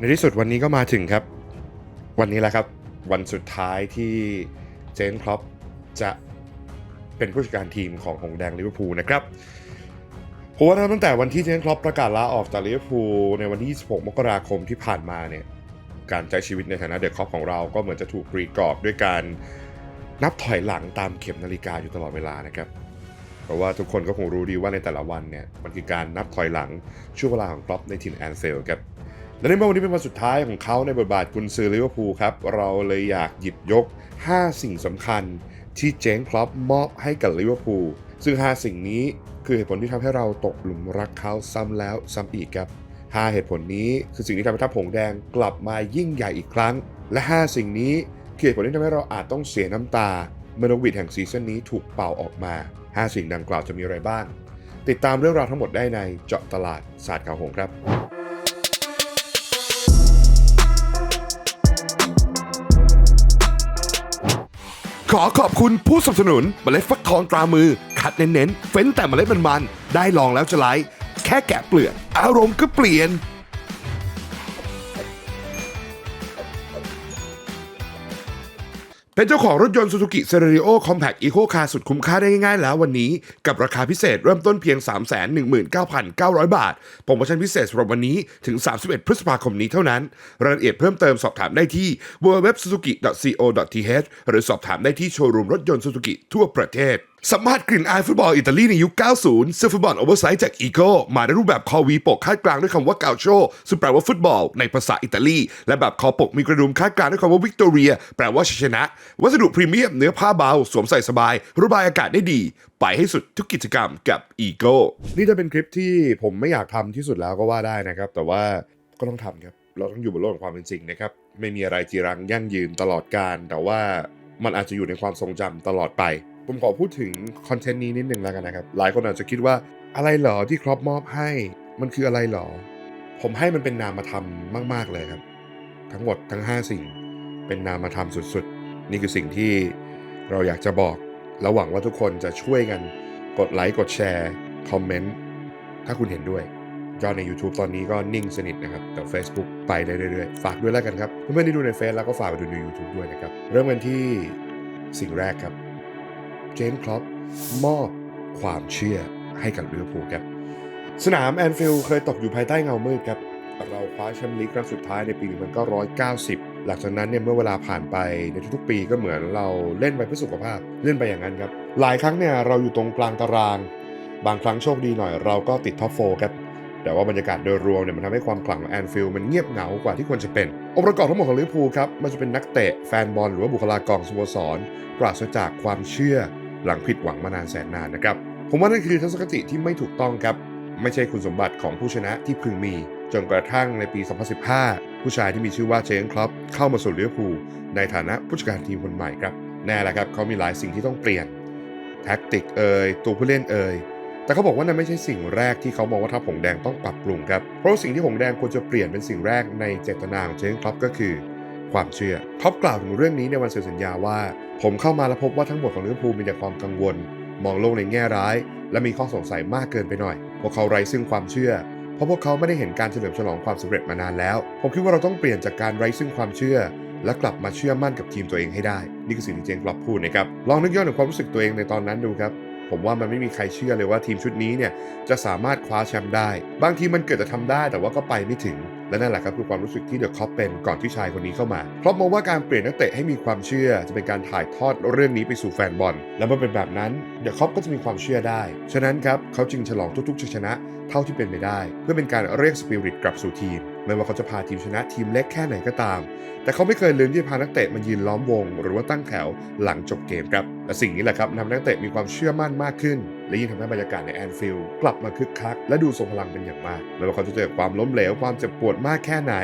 ในที่สุดวันนี้ก็มาถึงครับ วันนี้แหละครับ วันสุดท้ายที่เจนครอปจะเป็นผู้จัดการทีมของหงแดงลิเวอร์พูลนะครับผมว่าตั้งแต่วันที่เจนครอปประกาศลาออกจากลิเวอร์พูลในวันที่ 26 มกราคมที่ผ่านมาเนี่ยการใช้ชีวิตในฐานะเดอะครอปของเราก็เหมือนจะถูกกรีดกรอบด้วยการนับถอยหลังตามเข็มนาฬิกาอยู่ตลอดเวลานะครับเพราะว่าทุกคนก็คงรู้ดีว่าในแต่ละวันเนี่ยมันคือการนับถอยหลังช่วงเวลาของครอปในทีมแอนฟิลครับ และในเมื่อวันนี้เป็นวันสุดท้ายของเขาในบทบาทกุนซือลิเวอร์พูลครับ เราเลยอยากหยิบยก 5 สิ่งสำคัญที่เจงครอปมอบให้กับลิเวอร์พูลซึ่ง 5 สิ่งนี้คือเหตุผลที่ทำให้เราตกหลุมรักเขาซ้ำแล้วซ้ำอีกครับ 5 เหตุผลนี้คือสิ่งที่ทำให้ทัพผงแดงกลับมายิ่งใหญ่อีกครั้ง และ 5 สิ่งนี้คือเหตุผลที่ทำให้เราอาจต้องเสียน้ำตาเมื่อนกวีดแห่งซีซั่นนี้ถูกเป่าออกมา 5 สิ่งดังกล่าวจะมีอะไรบ้าง ติดตามเรื่องราวทั้งหมดได้ในเจาะตลาดศาสตร์ข่าวหงครับ ขอขอบคุณผู้สนับสนุนเมล็ดฟักทองตรามือ คัดเน้นๆ เฟ้นแต่เมล็ดมันๆ ได้ลองแล้วจะไลค์แค่แกะเปลือกอารมณ์ก็เปลี่ยน เป็นเจ้าของรถยนต์ Suzuki s e r e r i o Compact Eco Car สุดคุ้มค่าได้ง่ายๆแล้ววันนี้ กับราคาพิเศษเริ่มต้นเพียง 319,900 บาท โปรโมชั่นพิเศษสำหรับวันนี้ถึง 31 พฤษภาคมนี้เท่านั้น รายละเอียดเพิ่มเติมสอบถามได้ที่ www.suzuki.co.th หรือสอบถามได้ที่โชว์รูมรถยนต์ Suzuki ทั่วประเทศ สัมผัสกลิ่นอายฟุตบอลอิตาลีในยุค 90เสื้อฟุตบอลโอเวอร์ไซส์จากอีโก้มาในรูปแบบคอวีปกคาดกลางด้วยคำว่ากาโชซึ่งแปลว่าฟุตบอลในภาษาอิตาลี และแบบคอปกมีกระดุมคาดกลางด้วยคำว่าวิกตอเรีย แปลว่าชัยชนะ วัสดุพรีเมียมเนื้อผ้าเบา สวมใส่สบาย ระบายอากาศได้ดี ไปให้สุดทุกกิจกรรมกับอีโก้นี่จะเป็นคลิปที่ผมไม่อยากทำที่สุดแล้วก็ว่าได้นะครับ แต่ว่าก็ต้องทำครับ เราต้องอยู่บนโลกของความเป็นจริงนะครับไม่มีอะไรจีรังยั่งยืนตลอดการ แต่ว่ามันอาจจะอยู่ในความทรงจำตลอดไป ผมขอพูดถึงคอนเทนต์นี้นิดหนึ่งแล้วกันนะครับ หลายคนอาจจะคิดว่าอะไรหรอที่ครอปมอบให้ มันคืออะไรหรอ ผมให้มันเป็นนามธรรมมาก ๆ เลยครับ ทั้งหมดทั้ง 5 สิ่ง เป็นนามธรรมสุดๆ นี่คือสิ่งที่เราอยากจะบอกแล้วหวังว่าทุกคนจะช่วยกันกดไลค์กดแชร์คอมเมนต์ถ้าคุณเห็นด้วยยอดใน YouTube ตอนนี้ก็นิ่งสนิทนะครับ แต่ Facebook ไปได้เรื่อยๆ ฝากด้วยแล้วกันครับ เพื่อนๆที่ดูในเฟซแล้วก็ฝากไปดูใน YouTube ด้วยนะครับ เริ่มกันที่สิ่งแรกครับ เจนครอปมอบความเชื่อให้กับลิเวอร์พูลครับ สนามแอนฟิลด์เคยตกอยู่ภายใต้เงามืดครับ เราคว้าแชมป์ลีกครั้งสุดท้ายในปี 1990 หลังจากนั้นเนี่ยเมื่อเวลาผ่านไปในทุกๆปีก็เหมือนเราเล่นไปเพื่อสุขภาพ เล่นไปอย่างนั้นครับ หลายครั้งเนี่ยเราอยู่ตรงกลางตาราง บางครั้งโชคดีหน่อยเราก็ติดท็อปโฟครับแต่ว่าบรรยากาศโดยรวมเนี่ยมันทำให้ความขลังของแอนฟิลด์มันเงียบเหงากว่าที่ควรจะเป็น องค์ประกอบทั้งหมดของลิเวอร์พูลครับมันจะเป็นนักเตะแฟนบอลหรือว่าบุคลากรสโมสรปราศจากความเชื่อ หลังผิดหวังมานานแสนนานนะครับ ผมว่านั่นคือทัศนคติที่ไม่ถูกต้องครับ ไม่ใช่คุณสมบัติของผู้ชนะที่พึงมี จนกระทั่งในปี 2015 ผู้ชายที่มีชื่อว่าเจนครอปเข้ามาสู่ลิเวอร์พูลในฐานะผู้จัดการทีมคนใหม่ครับ แน่ละครับเขามีหลายสิ่งที่ต้องเปลี่ยน แท็กติกเอ่ยตัวผู้เล่นเอ่ยแต่เขาบอกว่านั่นไม่ใช่สิ่งแรกที่เขามองว่าทัพหงแดงต้องปรับปรุงครับ เพราะสิ่งที่หงแดงควรจะเปลี่ยนเป็นสิ่งแรกในเจตนาของเจนครอปก็คือ ความเชื่อท็อปกล่าวถึงเรื่องนี้ในวันเซ็นสัญญาว่า ผมเข้ามาแล้วพบว่าทั้งหมดของลิเวอร์พูลมีแต่ความกังวล มองโลกในแง่ร้าย และมีข้อสงสัยมากเกินไปหน่อย พวกเขาไร้ซึ่งความเชื่อ เพราะพวกเขาไม่ได้เห็นการเฉลิมฉลองความสำเร็จมานานแล้ว ผมคิดว่าเราต้องเปลี่ยนจากการไร้ซึ่งความเชื่อ และกลับมาเชื่อมั่นกับทีมตัวเองให้ได้ นี่คือสิ่งที่เจนกลับพูดนะครับลองนึกย้อนถึงความรู้สึกตัวเองในตอนนั้นดูครับ ผมว่ามันไม่มีใครเชื่อเลยว่าทีมชุดนี้เนี่ยจะสามารถคว้าแชมป์ได้ บางทีมันเกิดจะทำได้แต่ว่าก็ไปไม่ถึง และนั่นแหละครับคือความรู้สึกที่เดอะคอปเป็นก่อนที่ชายคนนี้เข้ามาเพราะมองว่าการเปลี่ยนนักเตะให้มีความเชื่อ จะเป็นการถ่ายทอดเรื่องนี้ไปสู่แฟนบอล และเมื่อเป็นแบบนั้นเดอะคอปก็จะมีความเชื่อได้ ฉะนั้นครับเขาจึงฉลองทุกๆชัยชนะ เท่าที่เป็นไปได้ เพื่อเป็นการเรียกสปิริตกลับสู่ทีม ไม่ว่าเขาจะพาทีมชนะทีมเล็กแค่ไหนก็ตาม แต่เขาไม่เคยลืมที่จะพานักเตะมายืนล้อมวง หรือว่าตั้งแถวหลังจบเกมครับและสิ่งนี้แหละครับทำนักเตะมีความเชื่อมั่นมากขึ้น และยิ่งทำให้บรรยากาศในแอนฟิลด์กลับมาคึกคัก และดูทรงพลังเป็นอย่างมากไม่ว่าเขาจะเจอความล้มเหลวความเจ็บปวดมากแค่ไหน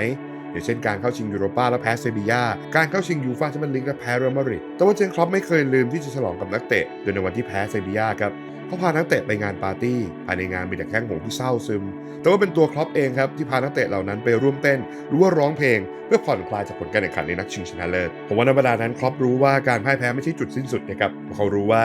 อย่างเช่นการเข้าชิงยูโรปาและแพ้เซบียา การเข้าชิงยูฟ่าแชมเปี้ยนลีกและแพ้เรอัลมาดริดแต่ว่าเจนครอปไม่เคยลืมที่จะฉลองกับนักเตะโดยในวันที่แพ้เซบียาครับ เขาพานักเตะไปงานปาร์ตี้ภายในงานมีแต่แข้งหงที่เศร้าซึม แต่ว่าเป็นตัวครอปเองครับที่พานักเตะเหล่านั้นไปร่วมเต้น หรือว่าร้องเพลง เพื่อผ่อนคลายจากผลการแข่งขันในนัดชิงชนะเลิศผมว่าในเวลานั้นครอปรู้ว่าการพ่ายแพ้ไม่ใช่จุดสิ้นสุดนะครับเพราะเขารู้ว่า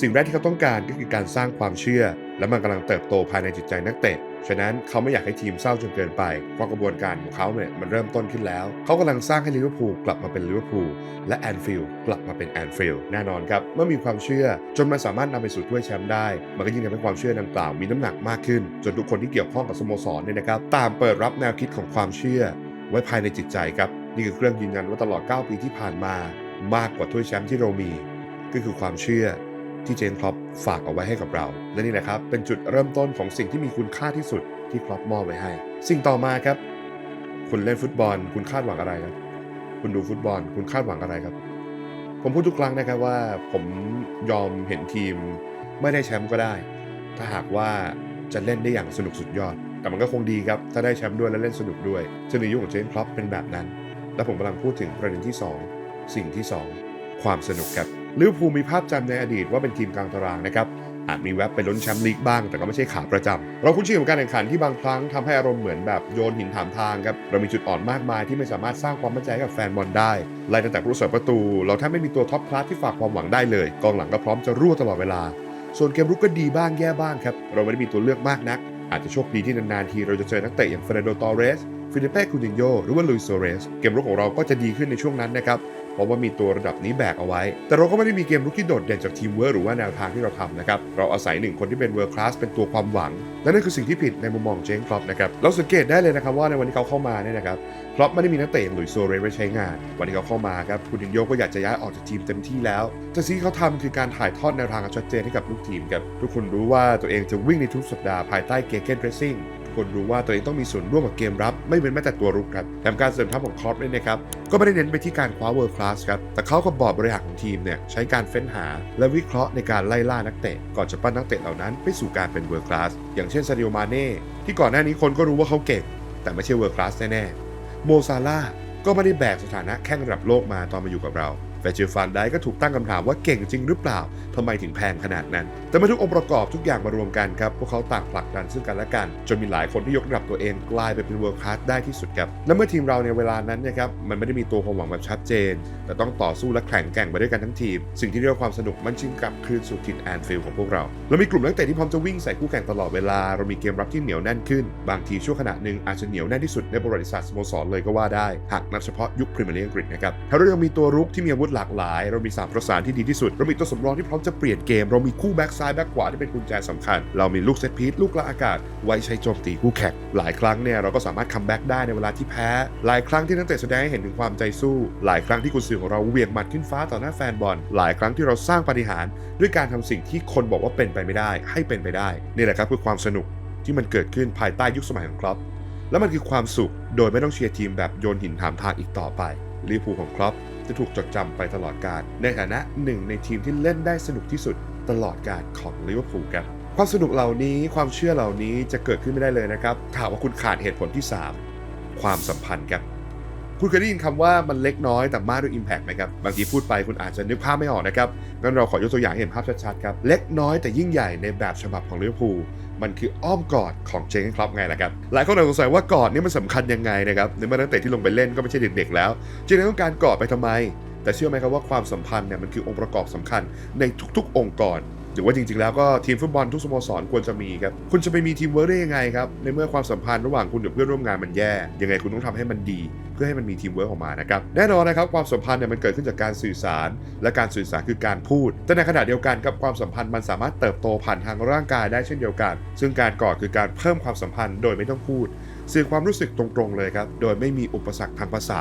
สิ่งแรกที่เขาต้องการก็คือการสร้างความเชื่อ และมันกำลังเติบโตภายในจิตใจนักเตะ ฉะนั้นเขาไม่อยากให้ทีมเศร้าจนเกินไป เพราะกระบวนการของเขาเนี่ยมันเริ่มต้นขึ้นแล้ว เขากำลังสร้างให้ลิเวอร์พูลกลับมาเป็นลิเวอร์พูลและแอนฟิลด์กลับมาเป็นแอนฟิลด์แน่นอนครับ เมื่อมีความเชื่อจนมันสามารถนำไปสู่ถ้วยแชมป์ได้ มันก็ยิ่งทำให้ความเชื่อดังกล่าวมีน้ำหนักมากขึ้น จนทุกคนที่เกี่ยวข้องกับสโมสรเนี่ยนะครับตางเปิดรับแนวคิดของความเชื่อ ไว้ภายในจิตใจครับนี่คือเครื่องยืนยันว่าตลอด 9 ปีที่ผ่านมา มากกว่าถ้วยแชมป์ที่เรามี ก็คือความเชื่อ ที่เจนครอปฝากเอาไว้ให้กับเรา และนี่แหละครับ เป็นจุดเริ่มต้นของสิ่งที่มีคุณค่าที่สุดที่ครอปมอบไว้ให้ สิ่งต่อมาครับ คุณเล่นฟุตบอล คุณคาดหวังอะไรครับ คุณดูฟุตบอล คุณคาดหวังอะไรครับ ผมพูดทุกครั้งนะครับว่าผมยอมเห็นทีมไม่ได้แชมป์ก็ได้ ถ้าหากว่าจะเล่นได้อย่างสนุกสุดยอด แต่มันก็คงดีครับ ถ้าได้แชมป์ด้วยและเล่นสนุกด้วยซึ่งในยุคของเจนครอปเป็นแบบนั้น และผมกำลังพูดถึงประเด็นที่ 2 สิ่งที่ 2 ความสนุกครับ ลิเวอร์พูลมีภาพจำในอดีตว่าเป็นทีมกลางตารางนะครับอาจมีแวบไปล้นแชมป์ลีกบ้าง แต่ก็ไม่ใช่ขาประจำเราคุ้นชินกับการแข่งขันที่บางครั้งทำให้อารมณ์เหมือนแบบโยนหินถามทางครับ เรามีจุดอ่อนมากมายที่ไม่สามารถสร้างความมั่นใจให้กับแฟนบอลได้ ไล่ตั้งแต่ผู้รักษาประตู เราแทบไม่มีตัวท็อปคลาสที่ฝากความหวังได้เลย กองหลังก็พร้อมจะรั่วตลอดเวลา ส่วนเกมรุกก็ดีบ้างแย่บ้างครับ เราไม่ได้มีตัวเลือกมากนัก อาจจะโชคดีที่นานๆทีเราจะเจอนักเตะอย่างเฟรนโดตอเรส ฟิลิเป้คูตินโยหรือว่าลุยโซเรส เกมรุกของเราก็จะดีขึ้นในช่วงนั้นนะครับ เพราะว่ามีตัวระดับนี้แบกเอาไว้ แต่เราก็ไม่ได้มีเกมรุกที่โดดเด่นจากทีมเวิร์หรือว่าแนวทางที่เราทำนะครับ เราอาศัยหนึ่งคนที่เป็นเวิร์คลาสเป็นตัวความหวัง และนั่นคือสิ่งที่ผิดในมุมมองเจงครอปนะครับ เราสังเกตได้เลยนะครับว่าในวันที่เขาเข้ามาเนี่ยนะครับครอปไม่ได้มีนักเตะหลุยโซเรสไว้ใช้งาน วันที่เขาเข้ามาครับคูตินโยก็อยากจะย้ายออกจากทีมเต็มที่แล้ว แต่สิ่งที่เขาทำคือการถ่ายทอดแนวทางอันชัดเจนให้กับลูกทีมครับทุกคนรู้ว่าตัวเองจะวิ่งในทุกสัปดาห์ภายใต้เกเกนเรสซิ่ง คนรู้ว่าตัวเองต้องมีส่วนร่วมกับเกมรับ ไม่เว้นแม้แต่ตัวรุกครับแถมการเสริมทัพของครอปเนี่ยนะครับก็ไม่ได้เน้นไปที่การคว้าเวิร์คลาสครับแต่เขากับบอร์ดบริหารของทีมเนี่ยใช้การเฟ้นหา และวิเคราะห์ในการไล่ล่านักเตะ ก่อนจะปั้นนักเตะเหล่านั้นไปสู่การเป็นเวิร์คลาสอย่างเช่นซาดิโอมาเน่ที่ก่อนหน้านี้คนก็รู้ว่าเขาเก่งแต่ไม่ใช่เวิร์คลาสแน่ๆโมซาร่าก็ไม่ได้แบกสถานะแข้งระดับโลกมาตอนมาอยู่กับเรา แต่เจอฟันได้ก็ถูกตั้งคำถามว่าเก่งจริงหรือเปล่าทำไมถึงแพงขนาดนั้น แต่เมื่อทุกองค์ประกอบทุกอย่างมารวมกันครับ พวกเขาต่างผลักดันซึ่งกันและกัน จนมีหลายคนที่ยกระดับตัวเองกลายไปเป็นเวิร์คคลาสได้ที่สุดครับ และเมื่อทีมเราในเวลานั้นนะครับมันไม่ได้มีตัวความหวังแบบชัดเจน แต่ต้องต่อสู้และแข่งแกร่งไปด้วยกันทั้งทีม สิ่งที่เรียกว่าความสนุกมันจึงกลับคืนสู่ถิ่นแอนฟิลด์ของพวกเราเรามีกลุ่มนักเตะที่พร้อมจะวิ่งใส่คู่แข่งตลอดเวลาเรามีเกมรับที่เหนียวแน่นขึ้น บางทีช่วงขณะหนึ่งอาจจะเหนียวแน่นที่สุดในประวัติศาสตร์สโมสรเลยก็ว่าได้หากนับเฉพาะยุคพรีเมียร์ลีกอังกฤษนะครับถ้าเรายังมีตัวรุกที่มีอาวุธหลากหลาย เรามีสามประสานที่ดีที่สุด เรามีตัวสำรองที่พร้อมจะเปลี่ยนเกม เรามีคู่แบ็กซ้ายแบ็กขวาที่เป็นกุญแจสำคัญ เรามีลูกเซตพีซลูกกลางอากาศ ไว้ใช้โจมตีคู่แข่งหลายครั้งเนี่ยเราก็สามารถคัมแบ็กได้ในเวลาที่แพ้ หลายครั้งที่นักเตะแสดงให้เห็นถึงความใจสู้ หลายครั้งที่กุญสือของเราเวียงหมัดขึ้นฟ้าต่อหน้าแฟนบอล หลายครั้งที่เราสร้างปาฏิหาริย์ด้วยการทำสิ่งที่คนบอกว่าเป็นไปไม่ได้ ให้เป็นไปได้นี่แหละครับคือความสนุกที่มันเกิดขึ้นภายใต้ยุคสมัยของครอปและมันคือความสุขโดยไม่ต้องเชียร์ทีมแบบโยนหินถามทางอีกต่อไปลิเวอร์พูลของครอป จะถูกจดจำไปตลอดกาลในฐานะหนึ่งในทีมที่เล่นได้สนุกที่สุดตลอดกาลของลิเวอร์พูลครับความสนุกเหล่านี้ความเชื่อเหล่านี้จะเกิดขึ้นไม่ได้เลยนะครับถ้าว่าคุณขาดเหตุผลที่ 3 ความสัมพันธ์ครับ คุณเคยได้ยินคำว่ามันเล็กน้อยแต่มากด้วย Impact ไหมครับ บางทีพูดไปคุณอาจจะนึกภาพไม่ออกนะครับงั้นเราขอยกตัวอย่างให้เห็นภาพชัดๆครับเล็กน้อยแต่ยิ่งใหญ่ในแบบฉบับของลิเวอร์พูลมันคืออ้อมกอดของเจงครอปไงล่ะครับ หลายคนอาจสงสัยว่ากอดนี่มันสำคัญยังไงนะครับในเมื่อนักเตะที่ลงไปเล่นก็ไม่ใช่เด็กๆแล้วเจงต้องการกอดไปทำไม แต่เชื่อไหมครับว่าความสัมพันธ์เนี่ยมันคือองค์ประกอบสำคัญในทุกๆ องค์กร หรือว่าจริงๆ แล้วก็ทีมฟุตบอลทุกสโมสรควรจะมีครับ คุณจะไปมีทีมเวิร์กได้ยังไงครับ ในเมื่อความสัมพันธ์ระหว่างคุณกับเพื่อนร่วมงานมันแย่ ยังไงคุณต้องทำให้มันดี เพื่อให้มันมีทีมเวิร์กออกมานะครับ แน่นอนนะครับความสัมพันธ์เนี่ยมันเกิดขึ้นจากการสื่อสาร และการสื่อสารคือการพูด แต่ในขณะเดียวกันครับความสัมพันธ์มันสามารถเติบโตผ่านทางร่างกายได้เช่นเดียวกัน ซึ่งการกอดคือการเพิ่มความสัมพันธ์โดยไม่ต้องพูดสื่อความรู้สึกตรงๆเลยครับ โดยไม่มีอุปสรรคทางภาษา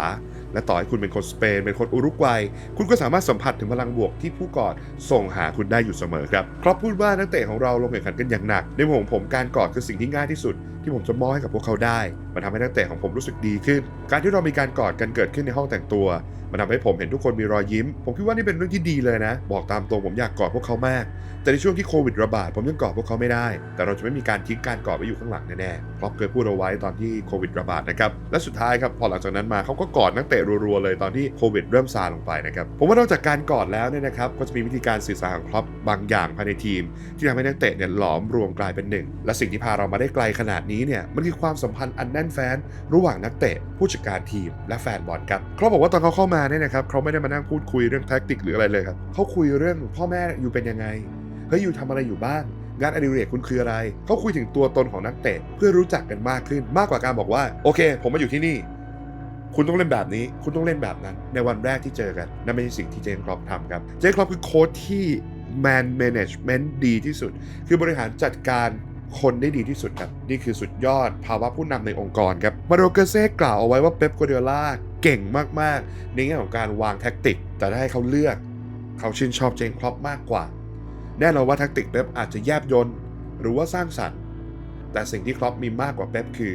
และต่อให้คุณเป็นคนสเปนเป็นคนอุรุกวัย คุณก็สามารถสัมผัสถึงพลังบวกที่ผู้กอดส่งหาคุณได้อยู่เสมอครับครอปพูดว่านักเตะของเราลงแข่งขันกันอย่างหนัก ในมุมของผมการกอดคือสิ่งที่ง่ายที่สุด ที่ผมจะมอบให้กับพวกเขาได้ มันทำให้นักเตะของผมรู้สึกดีขึ้น การที่เรามีการกอดกันเกิดขึ้นในห้องแต่งตัวมันทำให้ผมเห็นทุกคนมีรอยยิ้ม ผมคิดว่านี่เป็นเรื่องที่ดีเลยนะ บอกตามตรงผมอยากกอดพวกเขามาก แต่ในช่วงที่โควิดระบาดผมยังกอดพวกเขาไม่ได้ แต่เราจะไม่มีการทิ้งการกอดไว้อยู่ข้างหลังแน่ๆครอปเคยพูดเอาไว้ตอนที่โควิดระบาดนะครับ และสุดท้ายครับพอหลังจากนั้นมาเขาก็กอดนักเตะรัวๆเลยตอนที่โควิดเริ่มซาลงไปนะครับ ผมว่านอกจากการกอดแล้วเนี่ยนะครับ ก็จะมีวิธีการสื่อสารของครอปบางอย่างภายในทีม ที่ทำให้นักเตะเนี่ยหลอมรวมกลายเป็นหนึ่ง และสิ่งที่พาเรามาได้ไกลขนาดนี้เนี่ยมันคือความสัมพันธ์อันแน่นแฟ้นระหว่างนักเตะ ผู้จัดการทีม และแฟนบอลครับเขาบอกว่าตอนเขาเข้ามาเนี่ยนะครับเขาไม่ได้มานั่งพูดคุยเรื่องแท็กติกหรืออะไรเลยครับเขาคุยเรื่องพ่อแม่อยู่เป็นยังไงเฮ้ยอยู่ทำอะไรอยู่บ้างงานอดิเรกคุณคืออะไร เขาคุยถึงตัวตนของนักเตะเพื่อรู้จักกันมากขึ้นมากกว่าการบอกว่า โอเค ผมมาอยู่ที่นี่ คุณต้องเล่นแบบนี้ คุณต้องเล่นแบบนั้น ในวันแรกที่เจอกัน นั่นไม่ใช่สิ่งที่เจนครอปทำครับ เจนครอปคือโค้ชที่ man management ดีที่สุด คือบริหารจัดการคนได้ดีที่สุดครับ นี่คือสุดยอดภาวะผู้นำในองค์กรครับ มาโรเกเซ่กล่าวเอาไว้ว่าเป๊ปกัวเดล่าเก่งมาก ๆ ในแง่ของการวางแท็กติก แต่ถ้าให้เขาเลือก เขาชื่นชอบเจนครอปมากกว่า แน่นอนว่าแท็กติกเป๊ปอาจจะแยบยนต์หรือว่าสร้างสรรค์ แต่สิ่งที่ครอปมีมากกว่าเป๊ปคือ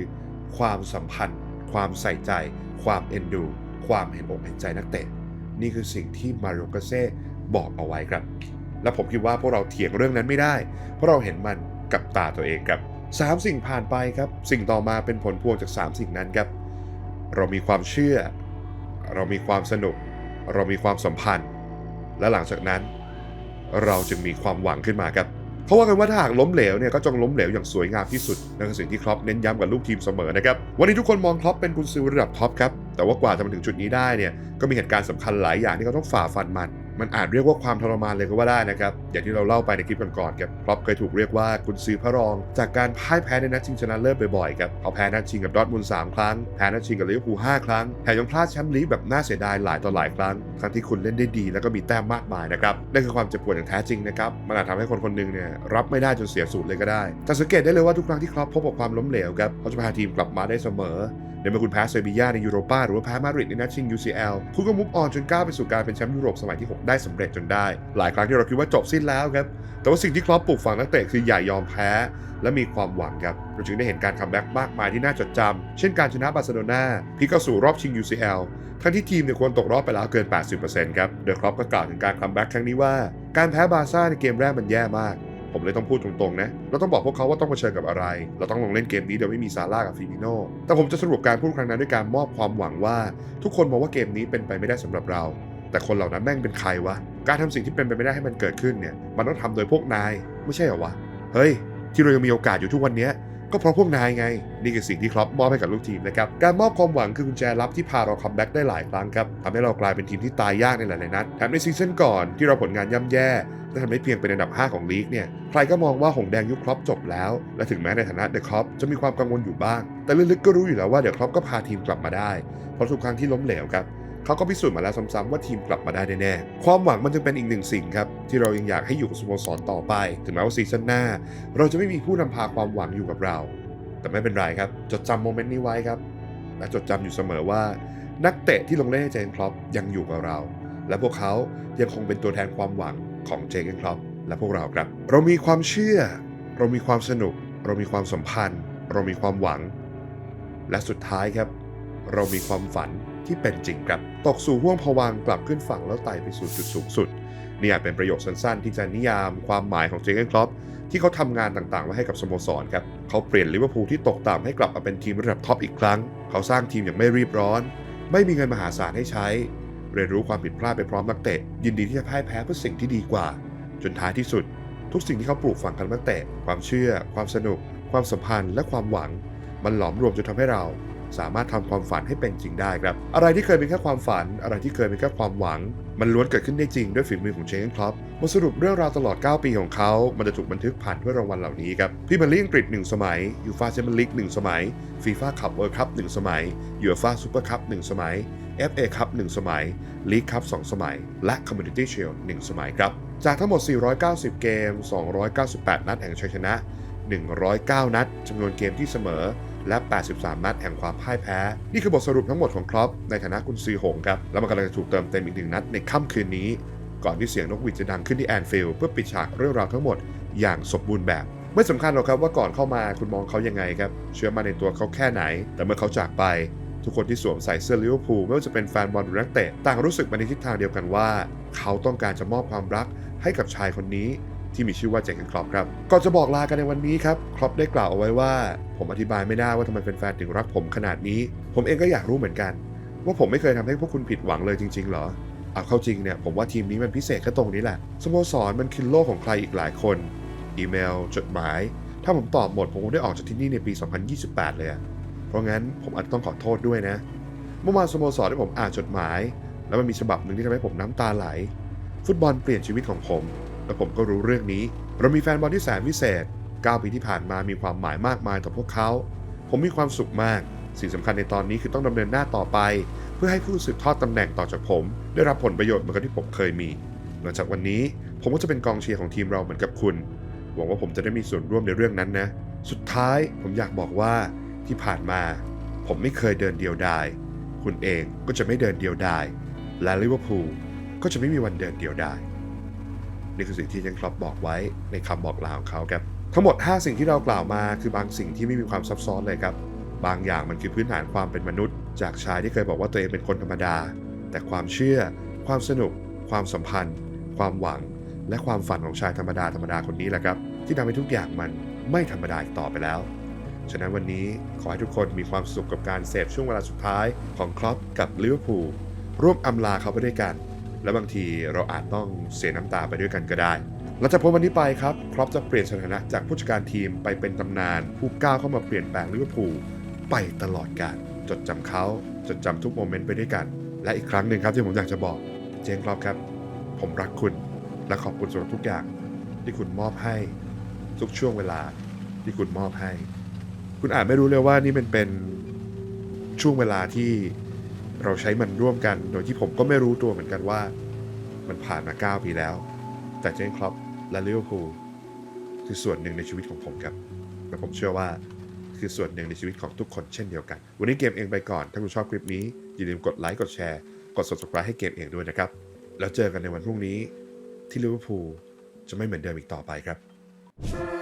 ความสัมพันธ์ ความใส่ใจ ความเอ็นดู ความเห็นอกเห็นใจนักเตะ นี่คือสิ่งที่มาโรเกเซ่บอกเอาไว้ครับ และผมคิดว่าพวกเราเถียงเรื่องนั้นไม่ได้ เพราะเราเห็นมันกับตาตัวเองครับสามสิ่งผ่านไปครับ สิ่งต่อมาเป็นผลพวงจากสามสิ่งนั้นครับ เรามีความเชื่อ เรามีความสนุก เรามีความสัมพันธ์ และหลังจากนั้น เราจึงมีความหวังขึ้นมาครับ เขาว่ากันว่าถ้าหากล้มเหลวเนี่ยก็จงล้มเหลวอย่างสวยงามที่สุดนั่นคือสิ่งที่ครอปเน้นย้ำกับลูกทีมเสมอนะครับวันนี้ทุกคนมองครอปเป็นกุนซือระดับท็อปครับแต่ว่ากว่าจะมาถึงจุดนี้ได้เนี่ยก็มีเหตุการณ์สำคัญหลายอย่างที่เขาต้องฝ่าฟันมัน มันอาจเรียกว่าความทรมานเลยก็ว่าได้นะครับ อย่างที่เราเล่าไปในคลิปก่อนๆครับครอปเคยถูกเรียกว่ากุนซือพระรอง จากการพ่ายแพ้ในนัดชิงชนะเลิศบ่อยๆครับเขาแพ้นัดชิงกับดอทมุนสามครั้งแพ้นัดชิงกับลิเวอร์พูลห้าครั้งแถมยังพลาดแชมป์ลีกแบบน่าเสียดายหลายต่อหลายครั้งทั้งที่คุณเล่นได้ดีแล้วก็มีแต้มมากมายนะครับนั่นคือความเจ็บปวดอย่างแท้จริงนะครับมันอาจทำให้คนคนหนึงเนี่ยรับไม่ได้จนเสียสูตรเลยก็ได้แต่สังเกตได้เลยว่าทุกครั้งที่ครอปพบกับความล้มเหลวครับเขาจะพาทีมกลับมาได้เสมอ เมื่อคุณแพ้เซบีย่าในยูโรปาหรือว่าแพ้มาดริดในนัดชิง UCL คุณก็มุฟออนจนก้าวไปสู่การเป็นแชมป์ยุโรปสมัยที่ 6 ได้สำเร็จจนได้ หลายครั้งที่เราคิดว่าจบสิ้นแล้วครับ แต่ว่าสิ่งที่ครอปปลูกฝังนักเตะคืออย่ายอมแพ้ และมีความหวังครับเราจึงได้เห็นการคัมแบ็กมากมายที่น่าจดจำเช่นการชนะบาร์เซโลนาพลิกเข้าสู่รอบชิง UCL ทั้งที่ทีมเนี่ยควรตกรอบไปแล้วเกิน 80%ครับโดยครอปก็กล่าวถึงการคัมแบ็กครั้งนี้ว่าการแพ้บาร์ซ่าในเกมแรกมันแย่มาก ผมเลยต้องพูดตรงๆนะเราต้องบอกพวกเขาว่าต้องเผชิญกับอะไร เราต้องลงเล่นเกมนี้โดยไม่มีซาร่ากับฟิมิโนแต่ผมจะสรุปการพูดครั้งนั้นด้วยการมอบความหวังว่า ทุกคนมองว่าเกมนี้เป็นไปไม่ได้สำหรับเรา แต่คนเหล่านั้นแม่งเป็นใครวะการทำสิ่งที่เป็นไปไม่ได้ให้มันเกิดขึ้นเนี่ยมันต้องทำโดยพวกนายไม่ใช่เหรอวะเฮ้ยที่เรายังมีโอกาสอยู่ทุกวันเนี้ย ก็เพราะพวกนายไง นี่คือสิ่งที่ครอปมอบให้กับลูกทีมนะครับ การมอบความหวังคือกุญแจลับที่พาเราคัมแบ็กได้หลายครั้งครับทำให้เรากลายเป็นทีมที่ตายยากในหลายๆนัดแถมในซีซั่นก่อนที่เราผลงานย่ำแย่และทำให้เพียงเป็นอันดับ 5 ของลีกเนี่ย ใครก็มองว่าหงแดงยุคครอปจบแล้ว และถึงแม้ในฐานะเดอะครอปจะมีความกังวลอยู่บ้าง แต่ลึกๆก็รู้อยู่แล้วว่าเดอะครอปก็พาทีมกลับมาได้ เพราะทุกครั้งที่ล้มเหลวครับ เขาก็พิสูจน์มาแล้วซ้ำๆว่าทีมกลับมาได้แน่ๆความหวังมันจึงเป็นอีกหนึ่งสิ่งครับที่เรายังอยากให้อยู่กับสโมสรต่อไป ถึงแม้ว่าซีซั่นหน้า เราจะไม่มีผู้นำพาความหวังอยู่กับเรา แต่ไม่เป็นไรครับ จดจำโมเมนต์นี้ไว้ครับและจดจำอยู่เสมอว่า นักเตะที่ลงเล่นให้เจนครอปยังอยู่กับเรา และพวกเขายังคงเป็นตัวแทนความหวังของเจนครอปและพวกเราครับ เรามีความเชื่อ เรามีความสนุก เรามีความสัมพันธ์ เรามีความหวัง และสุดท้ายครับ เรามีความฝัน ที่เป็นจริงครับ ตกสู่ห่วงผวังกลับขึ้นฝั่งแล้วไต่ไปสู่จุดสูงสุดนี่อาจเป็นประโยคสั้นๆ ที่จะนิยามความหมายของเจเกนครอปที่เขาทำงานต่างๆ ไว้ให้กับสโมสรครับ เขาเปลี่ยนลิเวอร์พูลที่ตกต่ำให้กลับมาเป็นทีมระดับท็อปอีกครั้ง เขาสร้างทีมอย่างไม่รีบร้อน ไม่มีเงินมหาศาลให้ใช้ เรียนรู้ความผิดพลาดไปพร้อมนักเตะ ยินดีที่จะพ่ายแพ้เพื่อสิ่งที่ดีกว่า จนท้ายที่สุด ทุกสิ่งที่เขาปลูกฝังกับนักเตะ ความเชื่อ ความสนุก ความสัมพันธ์ และความหวัง มันหลอมรวมจนทำให้เรา สามารถทำความฝันให้เป็นจริงได้ครับ อะไรที่เคยเป็นแค่ความฝัน อะไรที่เคยเป็นแค่ความหวัง มันล้วนเกิดขึ้นได้จริงด้วยฝีมือของเชนครอปบทสรุปเรื่องราวตลอด 9 ปีของเขา มันจะถูกบันทึกผ่านถ้วยรางวัลเหล่านี้ครับพรีเมียร์ลีกอังกฤษ1สมัยยูฟาแชมเปี้ยนลีก1สมัยฟีฟ่าคัพเวิลด์คัพ1สมัยยูฟ่าซูเปอร์คัพ1สมัย FA คัพ1สมัยลีกคัพ2สมัย และ Community Shield 1สมัยครับจากทั้งหมด 490 เกม 298 นัดแห่งชัยชนะ 109 นัดจำนวนเกมที่เสมอ และ 83 นัดแห่งความพ่ายแพ้ นี่คือบทสรุปทั้งหมดของครอปในฐานะกุนซือหงครับ แล้วมันกำลังจะถูกเติมเต็มอีกหนึ่งนัดในค่ำคืนนี้ ก่อนที่เสียงนกหวีดจะดังขึ้นที่แอนฟิลด์เพื่อปิดฉากเรื่องราวทั้งหมดอย่างสมบูรณ์แบบ ไม่สำคัญหรอกครับว่าก่อนเข้ามาคุณมองเขายังไงครับ เชื่อมั่นในตัวเขาแค่ไหน แต่เมื่อเขาจากไป ทุกคนที่สวมใส่เสื้อลิเวอร์พูลไม่ว่าจะเป็นแฟนบอลหรือนักเตะต่างรู้สึกมาในทิศทางเดียวกันว่า เขาต้องการจะมอบความรักให้กับชายคนนี้ ที่มีชื่อว่าเจคเกนครอปครับ ก่อนจะบอกลากันในวันนี้ครับครอปได้กล่าวเอาไว้ว่า ผมอธิบายไม่ได้ว่าทำไมแฟนๆถึงรักผมขนาดนี้ ผมเองก็อยากรู้เหมือนกัน ว่าผมไม่เคยทำให้พวกคุณผิดหวังเลยจริงๆเหรอเอาเข้าจริงเนี่ยผมว่าทีมนี้มันพิเศษแค่ตรงนี้แหละสโมสรมันคือโลกของใครอีกหลายคน อีเมล จดหมาย ถ้าผมตอบหมดผมคงได้ออกจากที่นี่ในปี 2028 เลยอะเพราะงั้นผมอาจต้องขอโทษด้วยนะ เมื่อวานสโมสรที่ผมอ่านจดหมาย แล้วมันมีฉบับหนึ่งที่ทำให้ผมน้ำตาไหล ฟุตบอลเปลี่ยนชีวิตของผม และผมก็รู้เรื่องนี้ เรามีแฟนบอลที่แสนวิเศษ 9 ปีที่ผ่านมามีความหมายมากมายต่อพวกเขา ผมมีความสุขมาก สิ่งสำคัญในตอนนี้คือต้องดำเนินหน้าต่อไป เพื่อให้ผู้สืบทอดตำแหน่งต่อจากผม ได้รับผลประโยชน์เหมือนกับที่ผมเคยมีหลังจากวันนี้ผมก็จะเป็นกองเชียร์ของทีมเราเหมือนกับคุณ หวังว่าผมจะได้มีส่วนร่วมในเรื่องนั้นนะ สุดท้ายผมอยากบอกว่าที่ผ่านมา ผมไม่เคยเดินเดียวดาย คุณเองก็จะไม่เดินเดียวดาย และลิเวอร์พูลก็จะไม่มีวันเดินเดียวดาย นี่คือสิ่งที่เจนคลับบอกไว้ในคำบอกลาของเขาครับ ทั้งหมด 5 สิ่งที่เรากล่าวมาคือบางสิ่งที่ไม่มีความซับซ้อนเลยครับ บางอย่างมันคือพื้นฐานความเป็นมนุษย์ จากชายที่เคยบอกว่าตัวเองเป็นคนธรรมดา แต่ความเชื่อ ความสนุก ความสัมพันธ์ ความหวัง และความฝันของชายธรรมดาธรรมดาคนนี้แหละครับ ที่ทำให้ทุกอย่างมันไม่ธรรมดาอีกต่อไปแล้วฉะนั้นวันนี้ขอให้ทุกคนมีความสุขกับการเสพช่วงเวลาสุดท้ายของครอปกับลิเวอร์พูลร่วมอำลาเขาไปด้วยกัน และบางทีเราอาจต้องเสียน้ำตาไปด้วยกันก็ได้หลังจากพ้นวันนี้ไปครับครอปจะเปลี่ยนสถานะจากผู้จัดการทีมไปเป็นตำนานผู้ก้าวเข้ามาเปลี่ยนแปลงลิเวอร์พูลไปตลอดกาลจดจำเขาจดจำทุกโมเมนต์ไปด้วยกัน และอีกครั้งหนึ่งครับที่ผมอยากจะบอก เจนครอปครับ ผมรักคุณ และขอบคุณสำหรับทุกอย่าง ที่คุณมอบให้ ทุกช่วงเวลาที่คุณมอบให้ คุณอาจไม่รู้เลยว่านี่มันเป็นช่วงเวลาที่ เราใช้มันร่วมกัน โดยที่ผมก็ไม่รู้ตัวเหมือนกันว่า มันผ่านมา 9 ปีแล้ว แต่เจนครอปและลิเวอร์พูลคือส่วนหนึ่งในชีวิตของผมครับ และผมเชื่อว่าคือส่วนหนึ่งในชีวิตของทุกคนเช่นเดียวกัน วันนี้เกมเองไปก่อน ถ้าคุณชอบคลิปนี้ อย่าลืมกดไลค์กดแชร์ กด subscribe ให้เกมเองด้วยนะครับ แล้วเจอกันในวันพรุ่งนี้ที่ลิเวอร์พูลจะไม่เหมือนเดิมอีกต่อไปครับ